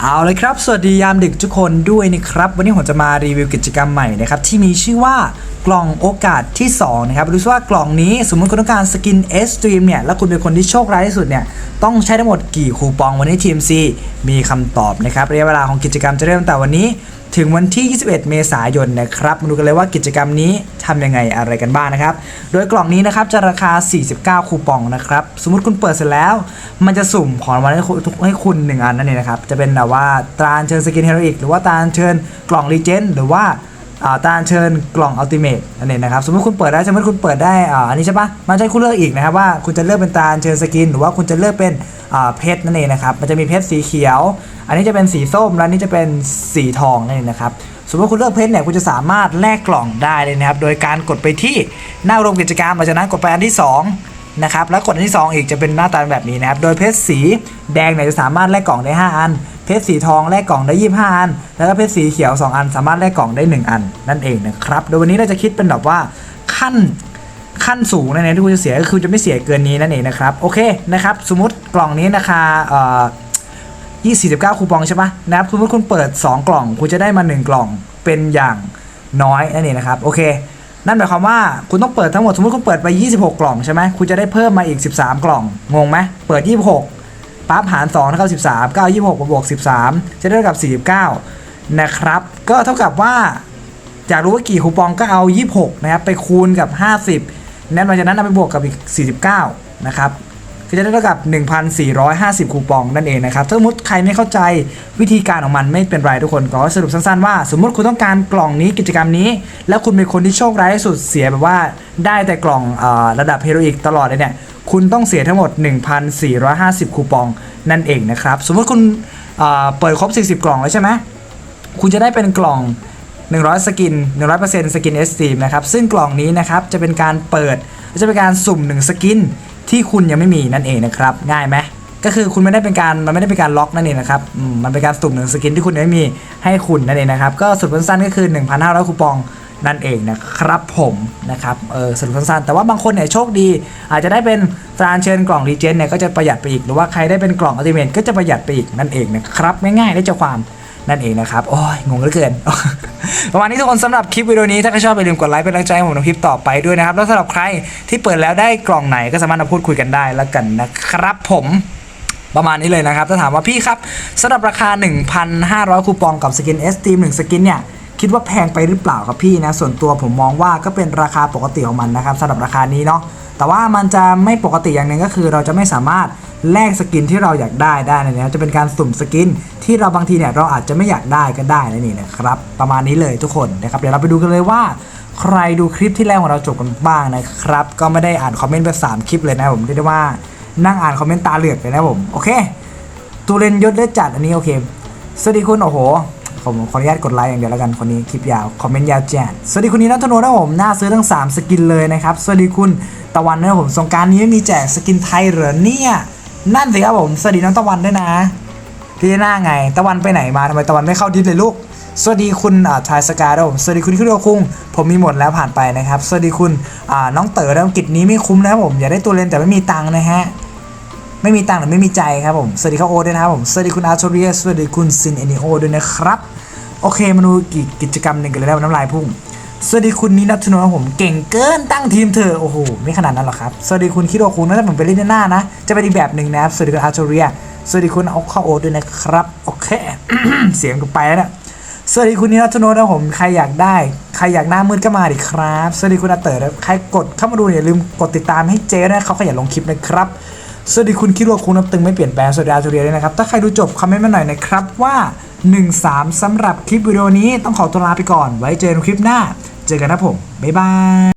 เอาเลยครับ สวัสดียามดึกทุกคนด้วยนะครับ วันนี้ผมจะมารีวิวกิจกรรมใหม่นะครับ ที่มีชื่อว่ากล่องโอกาสที่ 2 นะครับรู้สึกว่ากล่องนี้สมมติคุณต้องการสกิน S Stream เนี่ย แล้วคุณเป็นคนที่โชคร้ายที่สุดเนี่ย ต้องใช้ทั้งหมดกี่คูปองวันนี้ TMC มีคำตอบนะครับระยะเวลาของกิจกรรมจะเริ่มตั้งแต่วันนี้ ถึงวันที่ 21 เมษายนนะครับมาดูกันเลยว่ากิจกรรมนี้ทำยังไงอะไรกันบ้างนะครับ โดยกล่องนี้นะครับจะราคา 49 คูปองนะครับ สมมุติคุณเปิดเสร็จแล้ว มันจะสุ่มของรางวัลให้คุณให้คุณ1อันนั่นเองนะครับ จะเป็นแบบว่าตราเชิญสกินเฮโรอีกหรือว่าตราเชิญกล่องรีเจนหรือว่า ตราเชิญกล่องอัลติเมทนั่นเองนะครับ สมมติคุณเปิดได้สมมติคุณเปิดได้อ่าอันนี้ใช่ปะมันจะให้คุณเลือกอีกนะครับว่าคุณจะเลือกเป็นตาเชิญสกิน หรือว่าคุณจะเลือกเป็นอ่าเพชรนั่นเองนะครับ มันจะมีเพชรสีเขียว อันนี้จะเป็นสีส้ม แล้วอันนี้จะเป็นสีทองนั่นเองนะครับ สมมติคุณเลือกเพชรเนี่ยคุณจะสามารถแลกกล่องได้เลยนะครับ โดยการกดไปที่หน้ารวมกิจกรรมหลังจากนั้นกดไปอันที่ 2นะครับแล้วกดอันที่ 2 อีกจะเป็นหน้าตาแบบนี้นะครับ โดยเพชรสีแดงเนี่ยจะสามารถแลกกล่องได้ 5 อัน เพชรสีทองแลกกล่องได้ 25 อัน แล้วก็เพชรสีเขียว 2 อัน สามารถแลกกล่องได้ 1 อัน นั่นเองนะครับ โดยวันนี้เราจะคิดเป็นแบบว่าขั้นขั้นสูงนั่นเองที่คุณจะเสียก็คือจะไม่เสียเกินนี้นั่นเองนะครับ โอเคนะครับ สมมติกล่องนี้ราคาเอ่อยี่สิบเก้าคูปองใช่ปะนะครับสมมติคุณเปิด 2 กล่อง คุณจะได้มา 1 กล่องเป็นอย่างน้อยนั่นเองนะครับ โอเค นั่นหมายความว่าคุณต้องเปิดทั้งหมด สมมติคุณเปิดไป 26 กล่องใช่ไหมคุณจะได้เพิ่มมาอีก 13 กล่อง งงไหมเปิด 26 ปั๊บหาร2เท่ากับ13 9 26บวก13 จะได้เท่ากับ 49 นะครับ ก็เท่ากับว่าอยากรู้ว่ากี่คูปองก็เอา 26 นะครับ ไปคูณกับ 50นั้นหลังจากนั้นเอาไปบวกกับอีก 49 นะครับก็จะได้เท่ากับ 1,450 คูปองนั่นเองนะครับ ถ้าสมมติใครไม่เข้าใจวิธีการของมันไม่เป็นไรทุกคนก็สรุปสั้นๆว่า สมมติคุณต้องการกล่องนี้กิจกรรมนี้ แล้วคุณเป็นคนที่โชคร้ายที่สุดเสียแบบว่าได้แต่กล่องอระดับเฮโรอีกตลอดเลยเนี่ย คุณต้องเสียทั้งหมด 1,450 คูปองนั่นเองนะครับ สมมติคุณเปิดครบ 40 กล่องแล้วใช่ไหมคุณจะได้เป็นกล่อง 100 สกิน 100%สกินเอสตีมนะครับ ซึ่งกล่องนี้นะครับจะเป็นการเปิดจะเป็นการสุ่ม 1 สกินที่คุณยังไม่มีนั่นเองนะครับ ง่ายไหมก็คือคุณไม่ได้เป็นการมันไม่ได้เป็นการล็อกนั่นเองนะครับมันเป็นการสุ่มหนึ่งสกินที่คุณยังไม่มีให้คุณนั่นเองนะครับก็สรุปสั้นก็คือ 1,500 คูปอง นั่นเองนะครับผมนะครับเออสรุปสั้นๆ แต่ว่าบางคนเนี่ยโชคดี อาจจะได้เป็นตราเชิญกล่องรีเจนเนี่ยก็จะประหยัดไปอีก หรือว่าใครได้เป็นกล่องอัลติเมทก็จะประหยัดไปอีกนั่นเองนะครับง่ายๆได้ใจความนั่นเองนะครับ โอ้ย งงเหลือเกิน ประมาณนี้ทุกคนสำหรับคลิปวิดีโอนี้ ถ้าใครชอบอย่าลืมกดไลค์เป็นกำลังใจให้ผมในคลิปต่อไปด้วยนะครับ แล้วสำหรับใครที่เปิดแล้วได้กล่องไหนก็สามารถมาพูดคุยกันได้แล้วกันนะครับผมประมาณนี้เลยนะครับถ้าถามว่าพี่ครับสำหรับราคา 1,500 คูปองกับสกิน S Team 1สกินเนี่ย คิดว่าแพงไปหรือเปล่าครับพี่นะส่วนตัวผมมองว่าก็เป็นราคาปกติของมันนะครับสำหรับราคานี้เนาะแต่ว่ามันจะไม่ปกติอย่างหนึ่งก็คือ เราจะไม่สามารถแลกสกินที่เราอยากได้ได้นะเนี่ยจะเป็นการสุ่มสกินที่เราบางทีเนี่ยเราอาจจะไม่อยากได้ก็ได้นะนี่นะครับประมาณนี้เลยทุกคนนะครับเดี๋ยวเราไปดูกันเลยว่า ใครดูคลิปที่แรกของเราจบกันบ้างนะครับ ก็ไม่ได้อ่านคอมเมนต์ไปสามคลิปเลยนะผมเรียกได้ว่านั่งอ่านคอมเมนต์ตาเหลือกเลยนะผมโอเคตูเรนยศเลือดจัดอันนี้โอเคสวัสดีคุณโอ้โห ผมขออนุญาตกดไลค์อย่างเดียวแล้วกันคนนี้คลิปยาวคอมเมนต์ยาวแจ๊ดสวัสดีคุณนีนัทโนนะผมน่าซื้อทั้ง 3 สกินเลยนะครับ สวัสดีคุณตะวันนะผมสงการนี้ไม่มีแจกสกินไทยเหรอเนี่ยนั่นสิครับผมสวัสดีน้องตะวันด้วยนะพี่หน้าไงตะวันไปไหนมาทำไมตะวันไม่เข้าดิสเลยลูกสวัสดีคุณอ่าทายสกาครับผมสวัสดีคุณคิโรคุงผมมีหมดแล้วผ่านไปนะครับ สวัสดีคุณอ่าน้องเต๋อนะกิจนี้ไม่คุ้มนะครับผมอยากได้ตัวเลนแต่ไม่มีตังค์นะฮะไม่มีตังค์หรือไม่มีใจครับผมสวัสดีครับโอด้วยนะครับผมสวัสดีคุณอาร์โทเรียสวัสดีคุณซินเอนิโอด้วยนะครับ โอเคมาดูกิกิจกรรมหนึ่งกันเลยนะน้ำลายพุ่ง สวัสดีคุณนินัทชนนผมเก่งเกินตั้งทีมเธอโอ้โหไม่ขนาดนั้นหรอกครับ สวัสดีคุณคิโรคุณนะถ้าผมไปเล่นหน้านะ จะเป็นอีกแบบหนึ่งนะครับ สวัสดีคุณอาร์โทเรีย สวัสดีคุณเอาข้าวโอ๊ตด้วยนะครับ โอเค เสียงกไปแล้วนี่ยสวัสดีคุณนิรัตโนนะผมใครอยากได้ ใครอยากหน้ามืดก็มาดิครับ สวัสดีคุณอาเตอนะใครกดเข้ามาดูเนี่ยอย่าลืมกดติดตามให้เจ๊ด้วยนะเขาขยันลงคลิปนะครับสวัสดีคุณคิดว่าคุณนับตึงไม่เปลี่ยนแปลงสวัสดีอาจูเรียด้วยนะครับถ้าใครดูจบคอมเมนต์มาหน่อยนะครับว่า 1-3สำหรับคลิปวิดีโอนี้ต้องขอตัวลาไปก่อน ไว้เจอกันคลิปหน้า เจอกันนะผม บ๊ายบาย